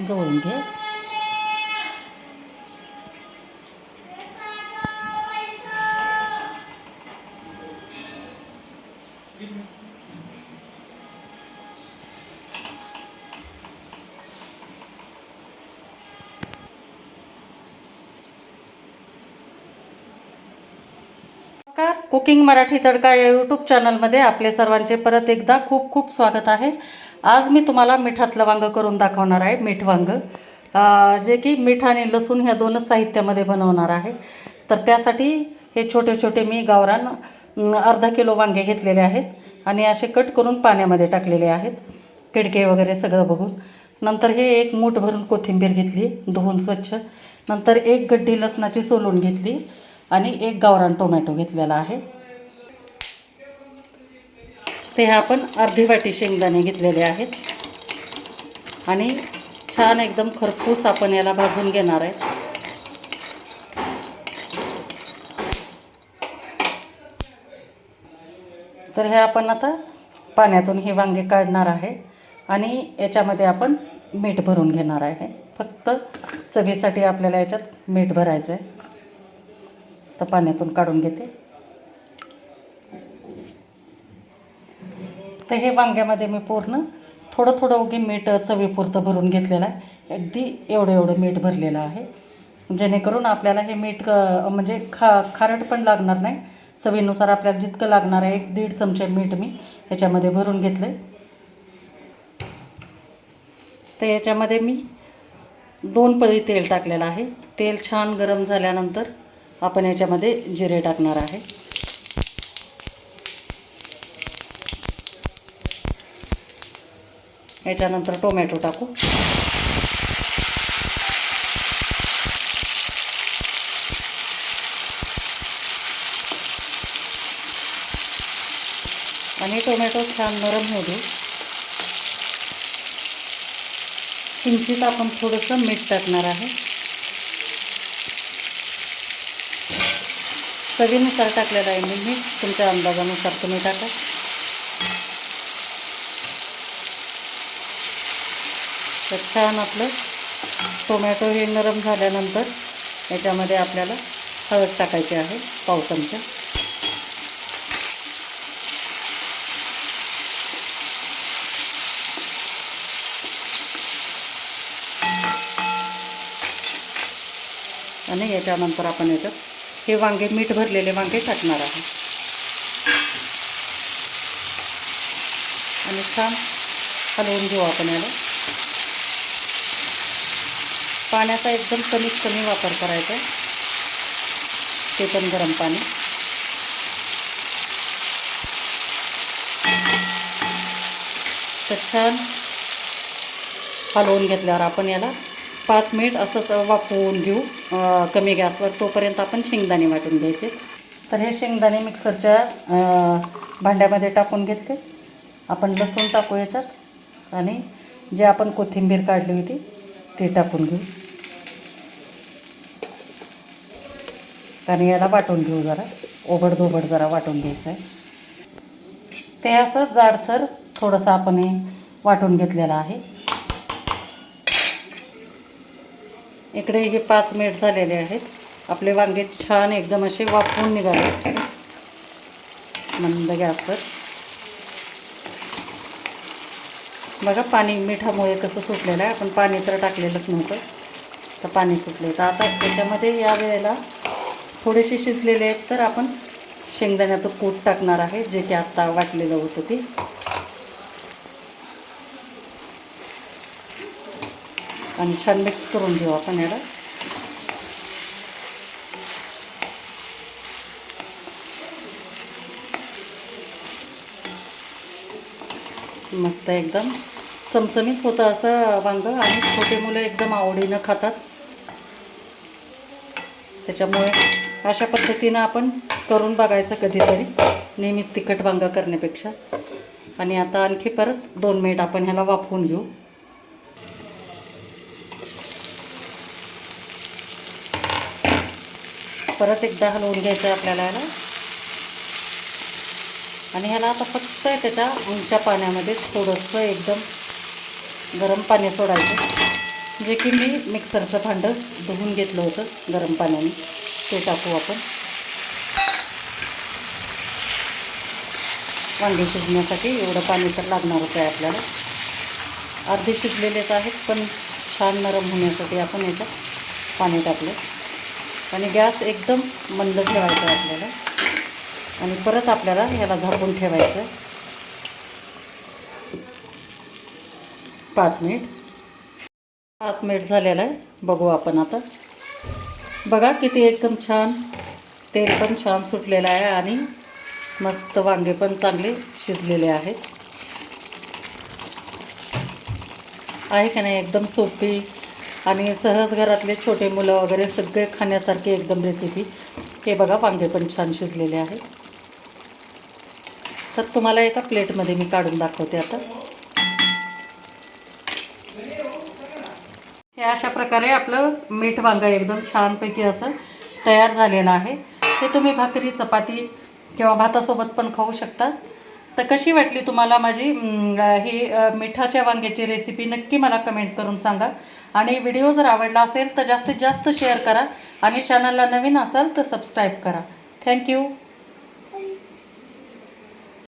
जवळून घे नमस्कार. कुकिंग मराठी तडका या यूट्यूब चॅनलमध्ये आपले सर्वांचे परत एकदा खूप खूप स्वागत आहे. आज मी तुम्हाला मिठातलं वांगं करून दाखवणार आहे मीठ वांगं. जे की मीठ आणि लसूण ह्या दोनच साहित्यामध्ये बनवणार आहे. तर त्यासाठी हे छोटे छोटे मी गावरान अर्धा किलो वांगे घेतलेले आहेत आणि असे कट करून पाण्यामध्ये टाकलेले आहेत. किडके वगैरे सगळं बघून. नंतर हे एक मूठ भरून कोथिंबीर घेतली धुवून स्वच्छ. नंतर एक गड्डी लसणाची सोलून घेतली. आणि एक गावरान टोमॅटो घेतलेला आहे. ते हे आपण अर्धी वाटी शेंगदाणे घेतलेले आहेत. आणि छान एकदम खरपूस आपण याला भाजून घेणार आहे. तर हे आपण आता पाण्यातून ही वांगे काढणार आहे. आणि याच्यामध्ये आपण मीठ भरून घेणार आहे. फक्त चवीसाठी आपल्याला याच्यात मीठ भरायचं आहे तर पाण्यातून काढून घेते. तर हे वांग्यामध्ये मी पूर्ण थोडं थोडं उगी मीठ चवीपुरतं भरून घेतलेलं आहे. अगदी एवढं एवढं मीठ भरलेलं आहे. जेणेकरून आपल्याला हे मीठ म्हणजे खा खारट पण लागणार नाही. चवीनुसार आपल्याला जितकं लागणार आहे एक दीड चमचे मीठ मी ह्याच्यामध्ये भरून घेतलं आहे तर याच्यामध्ये मी दोन पळी तेल टाकलेलं आहे. तेल छान गरम झाल्यानंतर आपण याच्यामध्ये जिरे टाकणार आहे. याच्यानंतर टोमॅटो टाकू. आणि टोमॅटो छान नरम होऊ देऊ किंचित आपण थोडंसं मीठ टाकणार आहे. चवीनुसार टाकलेलं आहे मी मीठ तुमच्या अंदाजानुसार तुम्ही टाका. तर छान आपलं टोमॅटो हे नरम झाल्यानंतर याच्यामध्ये आपल्याला हळद टाकायची आहे पाव चमचा. आणि याच्यानंतर आपण याच्यात हे वांगे मीठ भरलेले वांगे टाकणार आहे. आणि छान हलवून घेऊ आपण याला. पाण्याचा एकदम कमीत कमी वापर करायचा आहे. ते पण गरम पाणी. तर छान हलवून घेतल्यावर आपण याला पाच मिनिट असंच वाफवून घेऊ कमी गॅसवर. तोपर्यंत आपण शेंगदाणे वाटून घ्यायचे. तर हे शेंगदाणे मिक्सरच्या भांड्यामध्ये टाकून घेतले. आपण लसूण टाकू याच्यात आणि जे आपण कोथिंबीर काढली होती ते टाकून घेऊ. आणि याला वाटून घेऊ जरा. ओबडधोबड जरा वाटून घ्यायचं आहे ते असं जाडसर थोडंसं आपण हे वाटून घेतलेलं आहे. इकडे हे पाच मिनिट झालेले आहेत. आपले वांगे छान एकदम असे वाफवून निघाले. मंद गॅसवर. बघा पाणी मिठामुळे कसं सुटलेलं आहे. आपण पाणी तर टाकलेलंच नव्हतं. तर पाणी सुटले तर आता त्याच्यामध्ये या वेळेला थोडेसे शिजलेले आहेत तर आपण शेंगदाण्याचं कूट टाकणार आहे जे की आत्ता वाटलेलं होतं ते. आणि छान मिक्स करून घेऊ आपण याला. मस्त एकदम चमचमीत होतं असं वांगं. आणि छोटे मुलं एकदम आवडीनं खातात. त्याच्यामुळे अशा पद्धतीनं आपण करून बघायचं कधीतरी. नेहमीच तिखट वांगं करण्यापेक्षा. आणि आता आणखी परत दोन मिनिट आपण ह्याला वाफवून घेऊ. परत एकदा हलवून घ्यायचं आहे आपल्याला याला आणि ह्याला आता फक्त त्याच्या उंच्या पाण्यामध्ये थोडंसं एकदम गरम पाणी सोडायचं. जे की मी मिक्सरचं भांडं धुवून घेतलं होतं गरम पाण्याने. ते टाकू आपण. वांगे शिजण्यासाठी एवढं पाणी तर लागणारच आहे आपल्याला. अर्धे शिजलेलेच आहेत पण छान नरम होण्यासाठी आपण याच्यात पाणी टाकलं. आणि गॅस एकदम मंद ठेवायचा आहे आपल्याला. आणि परत आपल्याला ह्याला झाकून ठेवायचं. पाच मिनिट. पाच मिनिट झालेलं आहे. बघू आपण आता. बघा किती एकदम छान. तेल पण छान सुटलेलं आहे आणि मस्त वांगे पण चांगले शिजलेले आहेत. आहे का नाही? एकदम सोपी आणि सहज घरातले छोटे मुलं वगैरे सगळे खाण्यासारखी एकदम रेसिपी हे बघा वांगे पण छान शिजलेले आहेत. तर तुम्हाला एका प्लेटमध्ये मी काढून दाखवते आता. हे अशा प्रकारे आपलं मीठ वांगं एकदम छानपैकी असं तयार झालेलं आहे. ते तुम्ही भाकरी चपाती किंवा भातासोबत पण खाऊ शकता. तर कशी वाटली तुम्हाला माझी ही मिठाच्या वांग्याची रेसिपी नक्की मला कमेंट करून सांगा. आणि व्हिडिओ जर आवडला असेल तर जास्तीत जास्त शेअर करा. आणि चॅनलला नवीन असाल तर सबस्क्राईब करा. थँक्यू